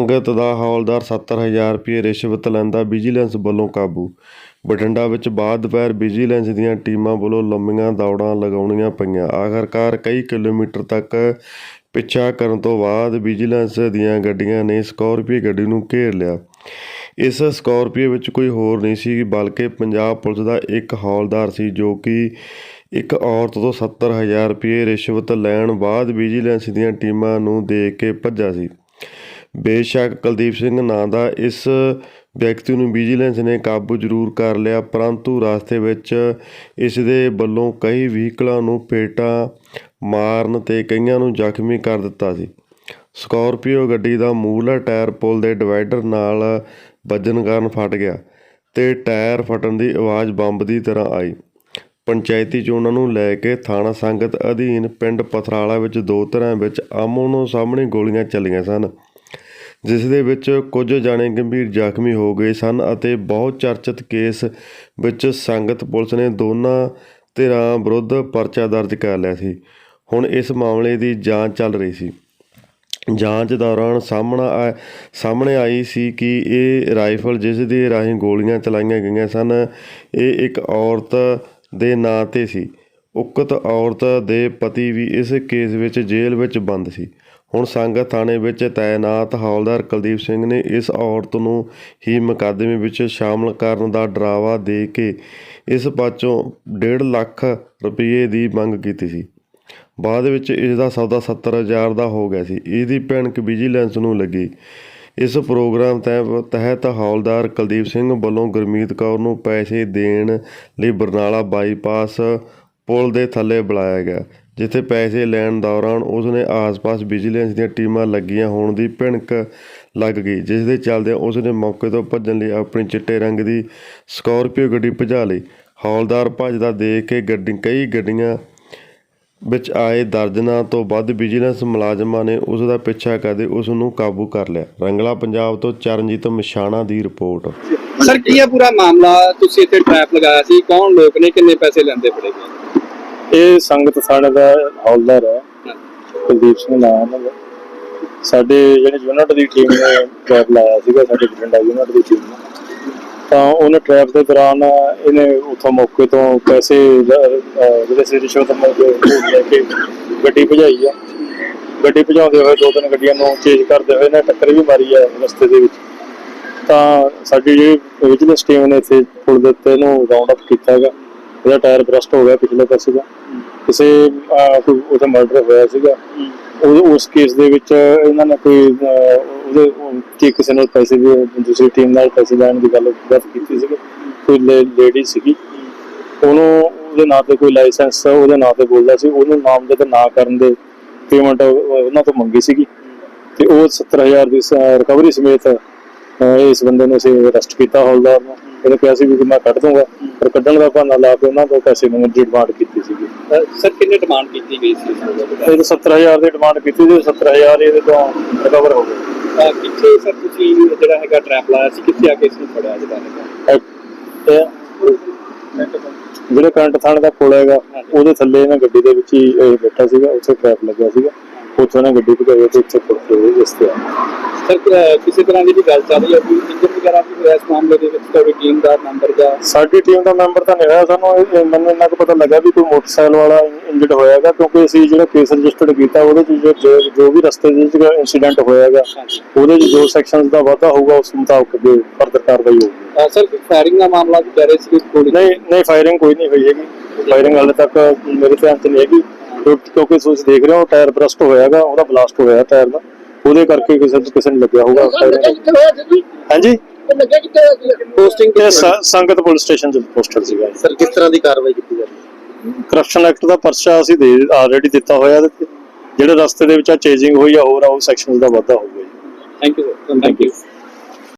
ਸੰਗਤ ਦਾ ਹੌਲਦਾਰ 70000 ਰੁਪਏ ਰਿਸ਼ਵਤ ਲੈਂਦਾ ਵਿਜੀਲੈਂਸ ਵੱਲੋਂ ਕਾਬੂ। ਬਠਿੰਡਾ ਵਿੱਚ ਬਾਅਦ ਦੁਪਹਿਰ ਵਿਜੀਲੈਂਸ ਦੀਆਂ ਟੀਮਾਂ ਵੱਲੋਂ ਲੰਮੀਆਂ ਦੌੜਾਂ ਲਗਾਉਣੀਆਂ ਪਈਆਂ। ਆਖਰਕਾਰ ਕਈ ਕਿਲੋਮੀਟਰ ਤੱਕ ਪਿੱਛਾ ਕਰਨ ਤੋਂ ਬਾਅਦ ਵਿਜੀਲੈਂਸ ਦੀਆਂ ਗੱਡੀਆਂ ਨੇ ਸਕਾਰਪੀਓ ਗੱਡੀ ਨੂੰ ਘੇਰ ਲਿਆ। ਇਸ ਸਕਾਰਪੀਓ ਵਿੱਚ ਕੋਈ ਹੋਰ ਨਹੀਂ ਸੀ, ਬਲਕਿ ਪੰਜਾਬ ਪੁਲਿਸ ਦਾ ਇੱਕ ਹੌਲਦਾਰ ਸੀ, ਜੋ ਕਿ ਇੱਕ ਔਰਤ ਤੋਂ 70000 ਰੁਪਏ ਰਿਸ਼ਵਤ ਲੈਣ ਬਾਅਦ ਵਿਜੀਲੈਂਸ ਦੀਆਂ ਟੀਮਾਂ ਨੂੰ ਦੇ ਕੇ ਭੱਜਾ ਸੀ। ਬੇਸ਼ੱਕ ਕੁਲਦੀਪ ਸਿੰਘ ਨਾਂ ਦਾ ਇਸ ਵਿਅਕਤੀ ਨੂੰ ਵਿਜੀਲੈਂਸ ਨੇ ਕਾਬੂ ਜ਼ਰੂਰ ਕਰ ਲਿਆ, ਪਰੰਤੂ ਰਸਤੇ ਵਿੱਚ ਇਸ ਦੇ ਵੱਲੋਂ ਕਈ ਵਹੀਕਲਾਂ ਨੂੰ ਪੇਟਾਂ ਮਾਰਨ ਤੇ ਕਈਆਂ ਨੂੰ ਜ਼ਖਮੀ ਕਰ ਦਿੱਤਾ ਸੀ। ਸਕਾਰਪੀਓ ਗੱਡੀ ਦਾ ਮੂਹਰਲਾ ਟਾਇਰ ਪੁਲ ਦੇ ਡਿਵਾਈਡਰ ਨਾਲ ਵੱਜਣ ਕਾਰਨ ਫਟ ਗਿਆ ਤੇ ਟਾਇਰ ਫਟਣ ਦੀ ਆਵਾਜ਼ ਬੰਬ ਦੀ ਤਰ੍ਹਾਂ ਆਈ। ਪੰਚਾਇਤੀ ਚੋਣਾਂ ਨੂੰ ਲੈ ਕੇ ਥਾਣਾ ਸੰਗਤ ਅਧੀਨ ਪਿੰਡ ਪਥਰਾਲਾ ਵਿੱਚ ਦੋ ਤਰ੍ਹਾਂ ਵਿੱਚ ਆਮੋਨੋ ਸਾਹਮਣੇ ਗੋਲੀਆਂ ਚੱਲੀਆਂ ਸਨ। ਜਿਸ ਦੇ ਵਿੱਚ ਕੁਝ ਜਾਣੇ ਗੰਭੀਰ ਜ਼ਖਮੀ ਹੋ ਗਏ ਸਨ ਅਤੇ ਬਹੁਤ ਚਰਚਿਤ ਕੇਸ ਵਿੱਚ ਸੰਗਤ, ਪੁਲਿਸ ਨੇ ਦੋਨਾਂ ਧਿਰਾਂ ਵਿਰੁੱਧ ਪਰਚਾ ਦਰਜ ਕਰ ਲਿਆ ਸੀ। ਹੁਣ ਇਸ ਮਾਮਲੇ ਦੀ ਜਾਂਚ ਚੱਲ ਰਹੀ ਸੀ। ਜਾਂਚ ਦੌਰਾਨ ਸਾਹਮਣਾ ਆ- ਸਾਹਮਣੇ ਆਈ ਸੀ ਕਿ ਇਹ ਰਾਈਫਲ ਜਿਸ ਦੇ ਰਾਹੀਂ ਗੋਲੀਆਂ ਚਲਾਈਆਂ ਗਈਆਂ ਸਨ, ਇਹ ਇੱਕ ਔਰਤ ਦੇ ਨਾਂ ਤੇ ਸੀ। ਉਕਤ ਔਰਤ ਦੇ ਪਤੀ ਵੀ ਇਸ ਕੇਸ ਵਿੱਚ ਜੇਲ੍ਹ ਵਿੱਚ ਬੰਦ ਸੀ। ਹੁਣ ਸੰਗਤ ਥਾਣੇ ਵਿੱਚ ਤਾਇਨਾਤ ਹੌਲਦਾਰ ਕੁਲਦੀਪ ਸਿੰਘ ਨੇ ਇਸ ਔਰਤ ਨੂੰ ਹੀ ਮੁਕੱਦਮੇ ਵਿੱਚ ਸ਼ਾਮਲ ਕਰਨ ਦਾ ਡਰਾਵਾ ਦੇ ਕੇ ਇਸ ਪਾਸੋਂ 1.5 ਲੱਖ ਰੁਪਏ ਦੀ ਮੰਗ ਕੀਤੀ ਸੀ। ਬਾਅਦ ਵਿੱਚ ਇਸ ਦਾ ਸੌਦਾ 70000 ਦਾ ਹੋ ਗਿਆ ਸੀ। ਇਸ ਦੀ ਭਿਣਕ ਵਿਜੀਲੈਂਸ ਨੂੰ ਲੱਗੀ। ਇਸ ਪ੍ਰੋਗਰਾਮ ਤਹਿ- ਤਹਿਤ ਹੌਲਦਾਰ ਕੁਲਦੀਪ ਸਿੰਘ ਵੱਲੋਂ ਗੁਰਮੀਤ ਕੌਰ ਨੂੰ ਪੈਸੇ ਦੇਣ ਲਈ ਬਰਨਾਲਾ ਬਾਈਪਾਸ ਪੁਲ ਦੇ ਥੱਲੇ ਬੁਲਾਇਆ ਗਿਆ। ਜਿੱਥੇ ਪੈਸੇ ਲੈਣ ਦੌਰਾਨ ਉਸ ਨੇ ਆਸ-ਪਾਸ ਵਿਜੀਲੈਂਸ ਦੀਆਂ ਟੀਮਾਂ ਲੱਗੀਆਂ ਹੋਣ ਦੀ ਭਿਣਕ ਲੱਗ ਗਈ ਜਿਸ ਦੇ ਚੱਲਦਿਆਂ ਉਸ ਨੇ ਮੌਕੇ ਤੋਂ ਭੱਜਣ ਲਈ ਆਪਣੀ ਚਿੱਟੇ ਰੰਗ ਦੀ ਸਕਾਰਪੀਓ ਗੱਡੀ ਭਜਾ ਲਈ। ਹੌਲਦਾਰ ਭੱਜਦਾ ਦੇਖ ਕੇ ਗੱਡੀ, ਕਈ ਗੱਡੀਆਂ ਵਿੱਚ ਆਏ ਦਰਜਨਾਂ ਤੋਂ ਵੱਧ ਵਿਜੀਲੈਂਸ ਮੁਲਾਜ਼ਮਾਂ ਨੇ ਉਸ ਦਾ ਪਿੱਛਾ ਕਰਦੇ ਉਸ ਨੂੰ ਕਾਬੂ ਕਰ ਲਿਆ। ਰੰਗਲਾ ਪੰਜਾਬ ਤੋਂ ਚਰਨਜੀਤ ਮਸ਼ਾਣਾ ਦੀ ਰਿਪੋਰਟ। ਸਰ, ਕੀ ਹੈ ਪੂਰਾ ਮਾਮਲਾ? ਤੁਸੀਂ ਇੱਥੇ ਟ੍ਰੈਪ ਲਗਾਇਆ ਸੀ। ਕੌਣ ਲੋਕ ਨੇ? ਕਿੰਨੇ ਪੈਸੇ ਲੈਂਦੇ ਫੜੇ ਇਹ ਸੰਗਤ ਸਾਡੇ ਦਾ ਹੌਲਦਾਰ ਹੈ। ਕੁਲਦੀਪ ਸਿੰਘ ਨਾਮ ਉਹਨਾਂ ਸਾਡੇ ਜਿਹੜੇ ਯੂਨਿਟ ਦੀ ਟੀਮ ਨੇ ਟ੍ਰੈਪ ਲਾਇਆ ਸੀਗਾ, ਸਾਡੇ ਬਠਿੰਡਾ ਯੂਨਿਟ ਦੀ ਟੀਮ ਨੇ। ਤਾਂ ਉਹਨੇ ਟ੍ਰੈਪ ਦੇ ਦੌਰਾਨ ਇਹਨੇ ਉਥੋਂ ਮੌਕੇ ਤੋਂ ਪੈਸੇ ਜਿਹੜੇ ਸੀ ਰਿਸ਼ਵਤ ਮੰਗੇ ਲੈ ਕੇ ਗੱਡੀ ਭਜਾਈ ਆ। ਗੱਡੀ ਭਜਾਉਂਦੇ ਹੋਏ ਦੋ ਤਿੰਨ ਗੱਡੀਆਂ ਨੂੰ ਚੇਂਜ ਕਰਦੇ ਹੋਏ ਨੇ ਟੱਕਰ ਵੀ ਮਾਰੀ ਆ ਰਸਤੇ ਦੇ ਵਿੱਚ। ਤਾਂ ਸਾਡੀ ਜਿਹੜੀ ਵਿਜੀਲੈਂਸ ਟੀਮ ਨੇ ਇੱਥੇ ਪੁਲ ਦੇ ਉੱਤੇ ਇਹਨੂੰ ਰਾਉਂਡ ਅਪ ਕੀਤਾ ਹੈਗਾ। ਉਹਦਾ ਟਾਇਰ ਬਰਸਟ ਹੋ ਗਿਆ ਪਿਛਲੇ ਪਾਸੇ ਦਾ। ਕਿਸੇ ਅਹ, ਕੋਈ ਉਹਦਾ ਮਰਡਰ ਹੋਇਆ ਸੀਗਾ। ਉਹ ਉਸ ਕੇਸ ਦੇ ਵਿੱਚ ਇਹਨਾਂ ਨੇ ਕੋਈ ਉਹਦੇ ਕਿ ਕਿਸੇ ਨਾਲ ਪੈਸੇ ਦੀ ਦੂਸਰੀ ਟੀਮ ਨਾਲ ਪੈਸੇ ਲੈਣ ਦੀ ਗੱਲ ਬਾਤ ਕੀਤੀ ਸੀਗੀ। ਕੋਈ ਲੇਡੀ ਸੀਗੀ। ਉਹਨੂੰ ਉਹਦੇ ਨਾਂ ਤੇ ਕੋਈ ਲਾਇਸੈਂਸ ਉਹਦੇ ਨਾਂ ਤੇ ਬੋਲਦਾ ਸੀ। ਉਹਨੂੰ ਨਾਮਜ਼ਦ ਨਾ ਕਰਨ ਦੇ ਪੇਮੈਂਟ ਉਹਨਾਂ ਤੋਂ ਮੰਗੀ ਸੀਗੀ। ਤੇ ਉਹ 70000 ਦੀ ਰਿਕਵਰੀ ਸਮੇਤ ਇਸ ਬੰਦੇ ਨੂੰ ਅਸੀਂ ਅਰੈਸਟ ਕੀਤਾ ਹੌਲਦਾਰ ਨੂੰ। ਉਹਨੇ ਕਿਹਾ ਸੀ ਵੀ ਮੈਂ ਕੱਢ ਦੂੰਗਾ। ਪਰ ਕੱਢਣ ਦਾ ਬਹਾਨਾ ਲਾ ਕੇ ਉਹਨਾਂ ਤੋਂ ਪੈਸੇ ਮੰਗਣ ਦੀ ਡਿਮਾਂਡ ਕੀਤੀ ਸੀਗੀ। ਸਰ ਕਿੰਨੇ ਡਿਮਾਂਡ ਕੀਤੀ ਗਈ ਸੀ ਇਸ ਇਹ 70000 ਦੀ ਡਿਮਾਂਡ ਕੀਤੀ ਤੇ 70000 ਇਹਦੇ ਤੋਂ ਰਿਕਵਰ ਹੋ ਗਏ। ਅਹ ਕਿੱਥੇ ਸਰ ਤੁਸੀਂ ਜਿਹੜਾ ਹੈਗਾ ਟ੍ਰੈਪ ਲਾਇਆ ਸੀ ਕਿੱਥੇ ਆ ਕੇ ਇਸ ਨੂੰ ਫੜਿਆ ਜਿਹੜਾ ਹੈਗਾ ਇਹ ਜਿਹੜੇ ਕਰੰਟ ਥਾਣੇ ਦਾ ਪੁਲ ਹੈਗਾ ਉਹਦੇ ਥੱਲੇ ਇਹਨਾਂ ਗੱਡੀ ਦੇ ਵਿੱਚ ਹੀ ਇਹ ਬੈਠਾ ਸੀਗਾ ਉੱਥੇ ਟ੍ਰੈਪ ਲੱਗਿਆ ਸੀਗਾ। ਉੱਥੋਂ ਇਹਨਾਂ ਗੱਡੀ ਭਜਾਈ ਤੇ ਇੱਥੇ ਤੇ ਇਹ ਇਸ ਤੇ। ਸਰ ਕਿਸੇ ਤਰ੍ਹਾਂ ਦੀ ਵੀ ਗੱਲ ਚੱਲ ਰਹੀ ਹੈ? ਕੋਈ ਇੰਜਨ ਵਗੈਰਾ ਵੀ ਹੋਇਆ ਇਸ ਮਾਮਲੇ ਦੇ ਵਿੱਚ? ਤੁਹਾਡੀ ਟੀਮ ਦਾ ਮੈਂਬਰ ਜਾਂ ਸਾਡੀ ਟੀਮ ਦਾ ਮੈਂਬਰ ਤਾਂ ਨਹੀਂ ਹੋਇਆ। ਸਾਨੂੰ ਇਹ- ਮੈਨੂੰ ਇੰਨਾ ਕੁ ਪਤਾ ਲੱਗਾ ਵੀ ਕੋਈ ਮੋਟਰਸਾਈਕਲ ਵਾਲਾ ਇੰਜਰਡ ਹੋਇਆਗਾ ਕਿਉਂਕਿ ਅਸੀਂ ਜਿਹੜਾ ਕੇਸ ਰਜਿਸਟਰਡ ਕੀਤਾ ਉਹਦੇ ਚ ਜੋ- ਜੋ- ਜੋ ਵੀ ਰਸਤੇ ਦੇ ਵਿੱਚ ਇਨਸੀਡੈਂਟ ਹੋਇਆਗਾ ਉਹਦੇ ਚ ਜੋ ਸੈਕਸ਼ਨਸ ਦਾ ਵਾਧਾ ਹੋਊਗਾ ਉਸ ਮੁਤਾਬਕ ਅੱਗੇ ਫਰਦਰ ਕਾਰਵਾਈ ਹੋਊਗੀ। ਅਹ ਸਰ ਕੋਈ ਫਾਇਰਿੰਗ ਦਾ ਮਾਮਲਾ ਵੀ ਕਹਿ ਰਹੇ ਸੀ? ਕਿ ਗੋਲੀ ਨਹੀਂ ਨਹੀਂ ਫਾਇਰਿੰਗ ਕੋਈ ਨਹੀਂ ਹੋਈ ਹੈਗੀ। ਫਾਇਰਿੰਗ ਹਾਲੇ ਤੱਕ ਮੇਰੇ ਧਿਆਨ 'ਚ ਨਹੀਂ ਹੈਗੀ। ਕਿਉਂਕਿ ਤੁਸੀਂ ਦੇਖ ਰਹੇ ਹੋ ਟਾਇਰ ਬਰਸਟ ਹੋਇਆਗਾ ਉਹਦਾ ਬਲਾਸਟ ਹੋਇਆ ਟਾਇਰ ਦਾ। ਉਹਦੇ ਕਰਕੇ ਕਿਸੇ ਨੂੰ ਕਿਸੇ ਨੂੰ ਲੱਗਿਆ ਹੋਊਗਾ। ਹਾਂਜੀ? ਪੋਸਟਿੰਗ ਸ- ਸੰਗਤ ਪੁਲਿਸ ਸਟੇਸ਼ਨ 'ਚ ਪੋਸਟਡ ਸੀਗਾ। ਸਰ ਕਿਸ ਤਰ੍ਹਾਂ ਦੀ ਕਾਰਵਾਈ ਕੀਤੀ ਜਾ ਰਹੀ ਹੈ? ਕਰਪਸ਼ਨ ਐਕਟ ਦਾ ਪਰਚਾ ਅਸੀਂ ਦੇ ਆਲਰੇਡੀ ਦਿੱਤਾ ਹੋਇਆ ਤੇ ਜਿਹੜੇ ਰਸਤੇ ਦੇ ਵਿੱਚ ਆ ਚੇਜਿੰਗ ਹੋਈ ਆ ਹੋਰ ਆ ਉਹ ਸੈਕਸ਼ਨਸ ਦਾ ਵਾਧਾ ਹੋ ਗਿਆ thank you sir thank you